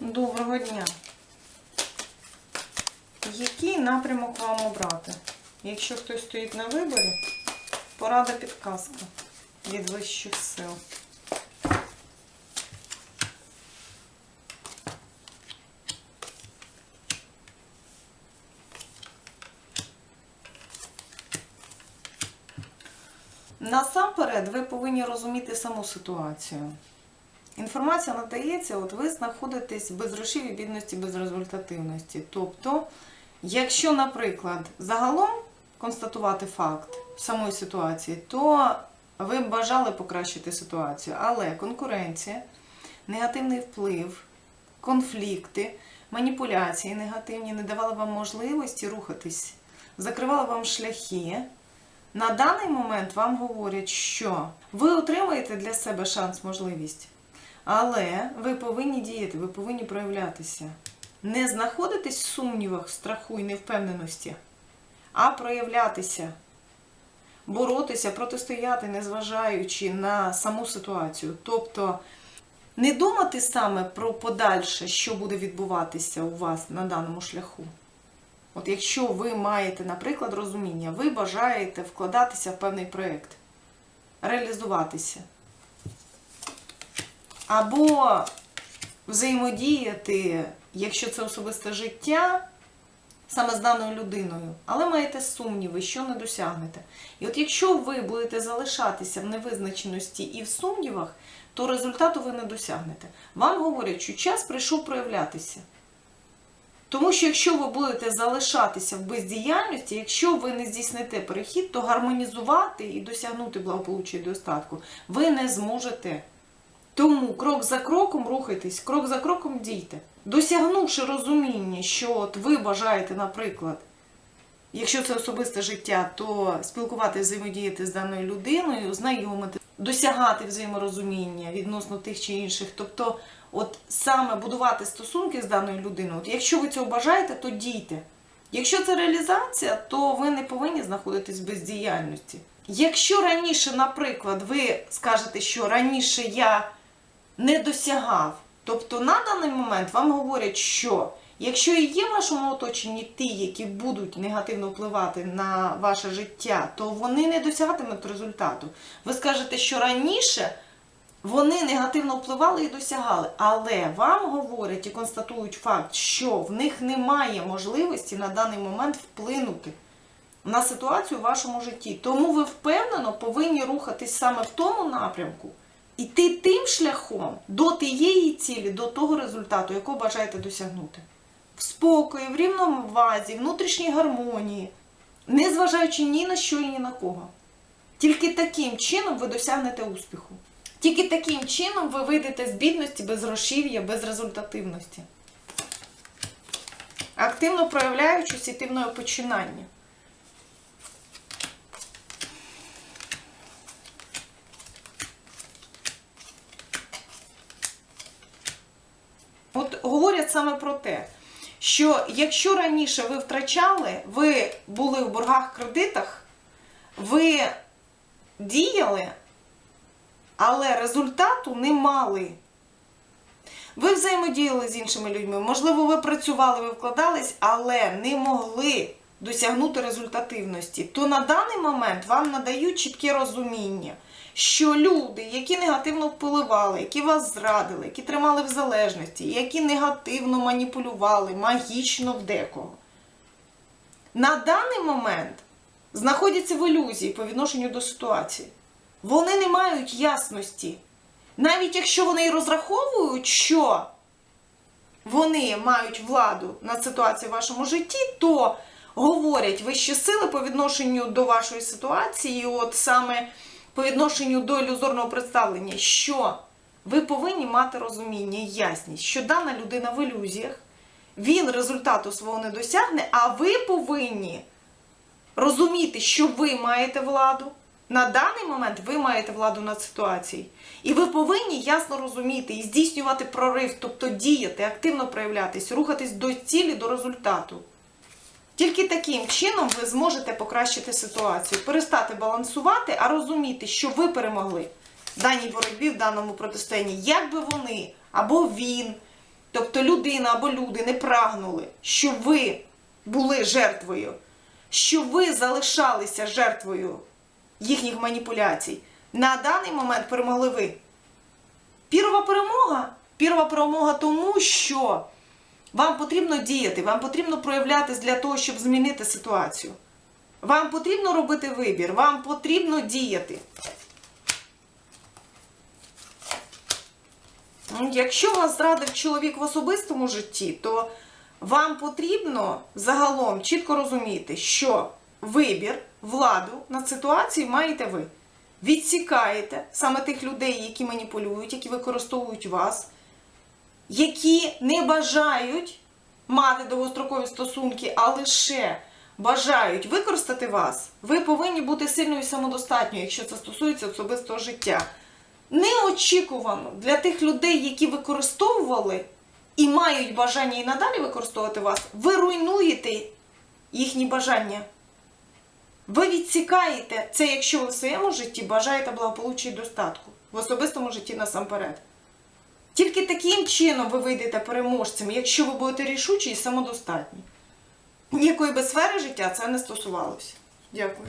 Доброго дня. Який напрямок вам обрати? Якщо хтось стоїть на виборі, порада підказка від вищих сил. Насамперед, ви повинні розуміти саму ситуацію. Інформація надається, от ви знаходитесь без грошей, бідності, без результативності. Тобто, якщо, наприклад, загалом констатувати факт самої ситуації, то ви б бажали покращити ситуацію, але конкуренція, негативний вплив, конфлікти, маніпуляції негативні не давали вам можливості рухатись, закривали вам шляхи. На даний момент вам говорять, що ви отримаєте для себе шанс, можливість, але ви повинні діяти, ви повинні проявлятися. Не знаходитись в сумнівах, страху і невпевненості, а проявлятися, боротися, протистояти, незважаючи на саму ситуацію. Тобто не думати саме про подальше, що буде відбуватися у вас на даному шляху. От якщо ви маєте, наприклад, розуміння, ви бажаєте вкладатися в певний проєкт, реалізуватися. Або взаємодіяти, якщо це особисте життя, саме з даною людиною, але маєте сумніви, що не досягнете. І от якщо ви будете залишатися в невизначеності і в сумнівах, то результату ви не досягнете. Вам говорять, що час прийшов проявлятися. Тому що якщо ви будете залишатися в бездіяльності, якщо ви не здійсните перехід, то гармонізувати і досягнути благополуччя і достатку ви не зможете. Тому крок за кроком рухайтесь, крок за кроком дійте. Досягнувши розуміння, що от ви бажаєте, наприклад, якщо це особисте життя, то спілкуватися, взаємодіяти з даною людиною, знайомити, досягати взаєморозуміння відносно тих чи інших. Тобто, от саме будувати стосунки з даною людиною, от якщо ви цього бажаєте, то дійте. Якщо це реалізація, то ви не повинні знаходитись в бездіяльності. Якщо раніше, наприклад, ви скажете, що раніше я не досягав, тобто на даний момент вам говорять, що якщо і є в вашому оточенні ті, які будуть негативно впливати на ваше життя, то вони не досягатимуть результату. Ви скажете, що раніше вони негативно впливали і досягали, але вам говорять і констатують факт, що в них немає можливості на даний момент вплинути на ситуацію в вашому житті. Тому ви впевнено повинні рухатись саме в тому напрямку, іти тим шляхом до тієї цілі, до того результату, якого бажаєте досягнути. В спокої, в рівновазі, внутрішній гармонії, не зважаючи ні на що і ні на кого. Тільки таким чином ви досягнете успіху. Тільки таким чином ви вийдете з бідності, без грошів'я, без результативності. Активно проявляючись іти в починання. От говорять саме про те, що якщо раніше ви втрачали, ви були в боргах кредитах, ви діяли, але результату не мали. Ви взаємодіяли з іншими людьми, можливо, ви працювали, ви вкладались, але не могли досягнути результативності, то на даний момент вам надають чітке розуміння, що люди, які негативно впливали, які вас зрадили, які тримали в залежності, які негативно маніпулювали, магічно в декого, на даний момент знаходяться в ілюзії по відношенню до ситуації. Вони не мають ясності. Навіть якщо вони і розраховують, що вони мають владу над ситуацією в вашому житті, то говорять вищі сили по відношенню до вашої ситуації, от саме по відношенню до ілюзорного представлення, що ви повинні мати розуміння і ясність, що дана людина в ілюзіях, він результату свого не досягне, а ви повинні розуміти, що ви маєте владу. На даний момент ви маєте владу над ситуацією. І ви повинні ясно розуміти і здійснювати прорив, тобто діяти, активно проявлятись, рухатись до цілі, до результату. Тільки таким чином ви зможете покращити ситуацію, перестати балансувати, а розуміти, що ви перемогли в даній боротьбі, в даному протистоянні, як би вони або він тобто людина або люди не прагнули, що ви були жертвою, що ви залишалися жертвою їхніх маніпуляцій, на даний момент перемогли ви. Пірова перемога. Пірова перемога тому, що вам потрібно діяти, вам потрібно проявлятись для того, щоб змінити ситуацію. Вам потрібно робити вибір, вам потрібно діяти. Якщо вас зрадив чоловік в особистому житті, то вам потрібно загалом чітко розуміти, що вибір, владу над ситуацією маєте ви. Відсікаєте саме тих людей, які маніпулюють, які використовують вас, які не бажають мати довгострокові стосунки, а лише бажають використати вас, ви повинні бути сильною і самодостатньою, якщо це стосується особистого життя. Неочікувано для тих людей, які використовували і мають бажання і надалі використовувати вас, ви руйнуєте їхні бажання. Ви відсікаєте це, якщо ви в своєму житті бажаєте благополуччя і достатку, в особистому житті насамперед. Тільки таким чином ви вийдете переможцем, якщо ви будете рішучі і самодостатні. Ніякої би сфери життя це не стосувалося. Дякую.